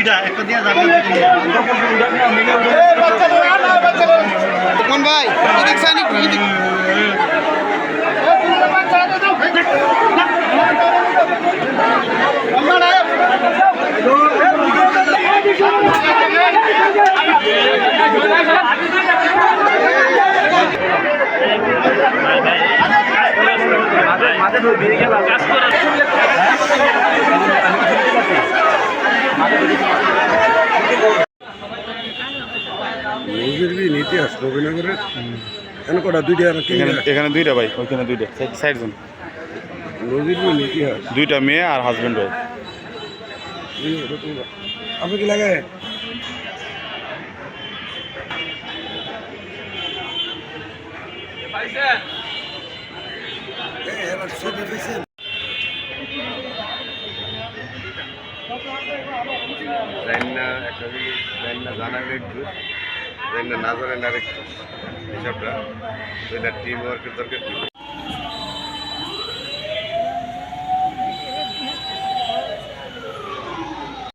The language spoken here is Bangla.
দুইটা একটা দিয়ে যাবে কোন ভাই? এদিক সাইনিক এদিক। নদীর বি ইতিহাস নবীনগরের এখানে কটা দুইটা আর এখানে এখানে দুইটা ভাই ওইখানে দুইটা সাইড জন নদীর বি ইতিহাস দুইটা মেয়ে আর হাজবেন্ড ভাই আপনি কি লাগে রান্না একটা রান্না জানার একটু রান্না না জানেন আর একটু হিসাবটা ওইটা টিম ওয়ার্কের দরকার কি